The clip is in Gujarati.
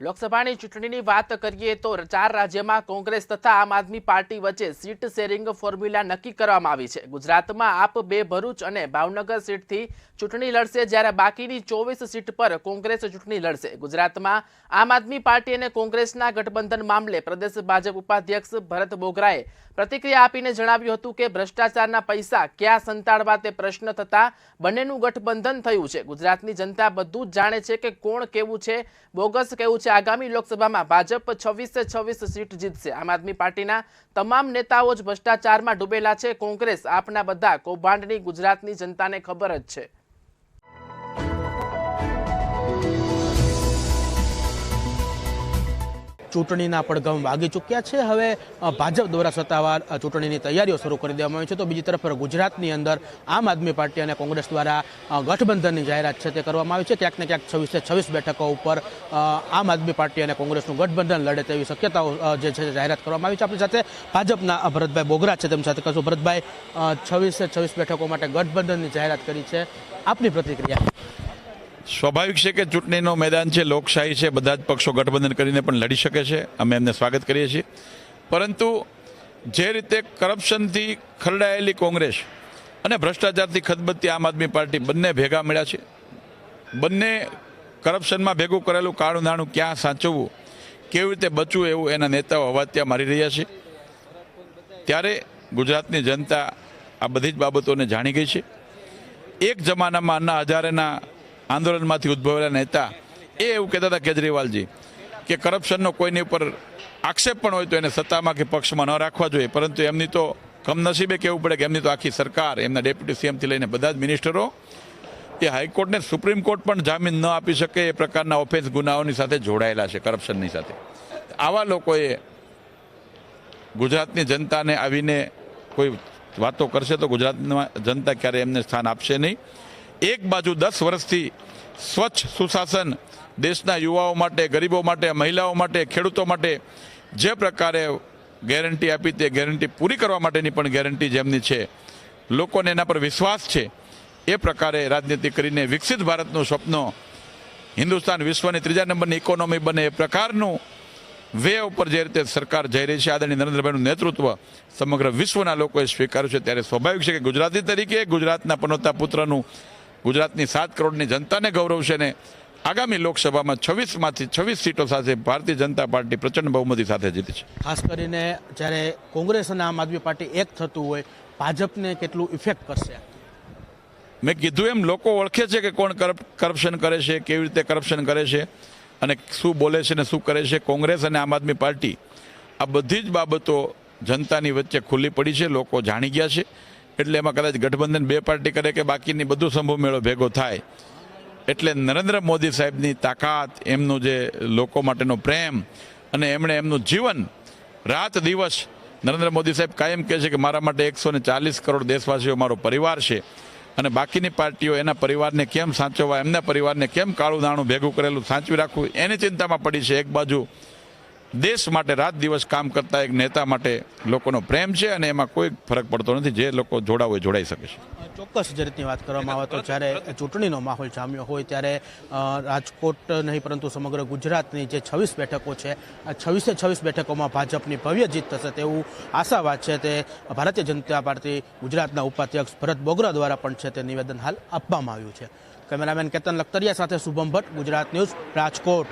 લોકસભાની ચૂંટણીની વાત કરીએ તો ચાર રાજ્યમાં કોંગ્રેસ તથા આમ આદમી પાર્ટી વચ્ચે સીટ શેરિંગ ફોર્મ્યુલા નક્કી કરવામાં આવી છે. ગુજરાતમાં આપ બે ભરૂચ અને ભાવનગર સીટથી ચૂંટણી લડશે જ્યારે બાકીની ચોવીસ સીટ પર કોંગ્રેસ ચૂંટણી લડશે. ગુજરાતમાં આમ આદમી પાર્ટી અને કોંગ્રેસના ગઠબંધન મામલે પ્રદેશ ભાજપ ઉપાધ્યક્ષ ભરત બોગરાએ પ્રતિક્રિયા આપીને જણાવ્યું હતું કે ભ્રષ્ટાચારના પૈસા ક્યાં સંતાડવા તે પ્રશ્ન થતાં બંનેનું ગઠબંધન થયું છે. ગુજરાતની જનતા બધું જ જાણે છે કે કોણ કેવું છે, બોગસ કેવું છે આગામી લોકસભામાં ભાજપ છવ્વીસે છવ્વીસ સીટ જીતશે. આમ આદમી પાર્ટીના તમામ નેતાઓ જ ભ્રષ્ટાચારમાં ડૂબેલા છે. કોંગ્રેસ, આપના બધા કૌભાંડની ગુજરાતની જનતાને ખબર જ છે. ચૂંટણીના પડઘમ વાગી ચૂક્યા છે. હવે ભાજપ દ્વારા સત્તાવાર ચૂંટણીની તૈયારીઓ શરૂ કરી દેવામાં આવી છે. તો બીજી તરફ ગુજરાતની અંદર આમ આદમી પાર્ટી અને કોંગ્રેસ દ્વારા ગઠબંધનની જાહેરાત છે તે કરવામાં આવી છે. ક્યાંક ને ક્યાંક છવ્વીસે છવ્વીસ બેઠકો ઉપર આમ આદમી પાર્ટી અને કોંગ્રેસનું ગઠબંધન લડે તેવી શક્યતાઓ જે છે જાહેરાત કરવામાં આવી છે. આપણી સાથે ભાજપના ભરતભાઈ બોગરા છે. તેમની સાથે કશું. ભરતભાઈ છવ્વીસે છવ્વીસ બેઠકો માટે ગઠબંધનની જાહેરાત કરી છે. આપની પ્રતિક્રિયા? સ્વાભાવિક છે કે ચૂંટણીનું મેદાન છે, લોકશાહી છે, બધા જ પક્ષો ગઠબંધન કરીને પણ લડી શકે છે. અમે એમને સ્વાગત કરીએ છીએ. પરંતુ જે રીતે કરપ્શનથી ખરડાયેલી કોંગ્રેસ અને ભ્રષ્ટાચારથી ખદબદતી આમ આદમી પાર્ટી બંને ભેગા મળ્યા છે, બંને કરપ્શનમાં ભેગું કરેલું કાળું નાણું ક્યાં સાચવવું, કેવી રીતે બચવું એવું એના નેતાઓ અવાત્યા ત્યાં મારી રહ્યા છે. ત્યારે ગુજરાતની જનતા આ બધી જ બાબતોને જાણી ગઈ છે. એક જમાનામાં અન્ના હજારેના આંદોલનમાંથી ઉદ્ભવેલા નેતા એ એવું કહેતા હતા કેજરીવાલજી કે કરપ્શનનો કોઈની ઉપર આક્ષેપ પણ હોય તો એને સત્તામાં કે પક્ષમાં ન રાખવા જોઈએ. પરંતુ એમની તો કમનસીબે કહેવું પડે કે એમની તો આખી સરકાર, એમના ડેપ્યુટી સીએમથી લઈને બધા જ મિનિસ્ટરો એ હાઈકોર્ટને સુપ્રીમ કોર્ટ પણ જામીન ન આપી શકે એ પ્રકારના ઓફેન્સ ગુનાઓની સાથે જોડાયેલા છે કરપ્શનની સાથે. આવા લોકોએ ગુજરાતની જનતાને આવીને કોઈ વાતો કરશે તો ગુજરાતમાં જનતા ક્યારેય એમને સ્થાન આપશે નહીં. એક બાજુ દસ વર્ષથી સ્વચ્છ સુશાસન દેશના યુવાઓ માટે, ગરીબો માટે, મહિલાઓ માટે, ખેડૂતો માટે જે પ્રકારે ગેરંટી આપી તે ગેરંટી પૂરી કરવા માટેની પણ ગેરંટી જેમની છે, લોકોને એના પર વિશ્વાસ છે, એ પ્રકારે રાજનીતિ કરીને વિકસિત ભારતનું સ્વપ્ન હિન્દુસ્તાન વિશ્વની ત્રીજા નંબરની ઇકોનોમી બને એ પ્રકારનું વે ઉપર જે રીતે સરકાર જઈ રહી છે, આદરણીય નરેન્દ્રભાઈનું નેતૃત્વ સમગ્ર વિશ્વના લોકોએ સ્વીકાર્યું છે, ત્યારે સ્વાભાવિક છે કે ગુજરાતી તરીકે ગુજરાતના પનોતા પુત્રનું ગુજરાતની સાત કરોડની જનતાને ગૌરવ છે ને આગામી લોકસભામાં છવ્વીસમાંથી છવ્વીસ સીટો સાથે ભારતીય જનતા પાર્ટી પ્રચંડ બહુમતી સાથે જીતી છે. ખાસ કરીને જ્યારે કોંગ્રેસ અને આમ આદમી પાર્ટી એક થતું હોય ભાજપને કેટલું ઇફેક્ટ કરશે? મેં કીધું એમ લોકો ઓળખે છે કે કોણ કરપ- કરપ્શન કરે છે કેવી રીતે કરપ્શન કરે છે અને શું બોલે છે ને શું કરે છે. કોંગ્રેસ અને આમ આદમી પાર્ટી આ બધી જ બાબતો જનતાની વચ્ચે ખુલ્લી પડી છે લોકો જાણી ગયા છે. એટલે એમાં કદાચ ગઠબંધન બે પાર્ટી કરે કે બાકીની બધું સંભવ મેળો ભેગો થાય. એટલે નરેન્દ્ર મોદી સાહેબની તાકાત, એમનું જે લોકો માટેનો પ્રેમ અને એમણે એમનું જીવન રાત દિવસ નરેન્દ્ર મોદી સાહેબ કાયમ કહે છે કે મારા માટે એકસો ચાલીસ કરોડ દેશવાસીઓ મારો પરિવાર છે અને બાકીની પાર્ટીઓ એના પરિવારને કેમ સાચવવા, એમના પરિવારને કેમ કાળું દાણું ભેગું કરેલું સાચવી રાખવું, એની ચિંતામાં પડી છે. એક બાજુ દેશ માટે રાત દિવસ કામ કરતા એક નેતા માટે લોકોનો પ્રેમ છે અને એમાં કોઈ ફરક પડતો નથી, જે લોકો જોડાવું હોય જોડાઈ શકે છે. ચોક્કસ જે રીતની વાત કરવામાં આવે તો જ્યારે ચૂંટણીનો માહોલ જામ્યો હોય ત્યારે રાજકોટ નહીં પરંતુ સમગ્ર ગુજરાતની જે છવ્વીસ બેઠકો છે, આ છવ્વીસે છવ્વીસ બેઠકોમાં ભાજપની ભવ્ય જીત થશે તેવું આશાવાદ છે તે ભારતીય જનતા પાર્ટી ગુજરાતના ઉપાધ્યક્ષ ભરત બોગરા દ્વારા પણ છે તે નિવેદન હાલ આપવામાં આવ્યું છે. કેમેરામેન કેતન લખતરિયા સાથે શુભમ ભટ્ટ, ગુજરાત ન્યૂઝ, રાજકોટ.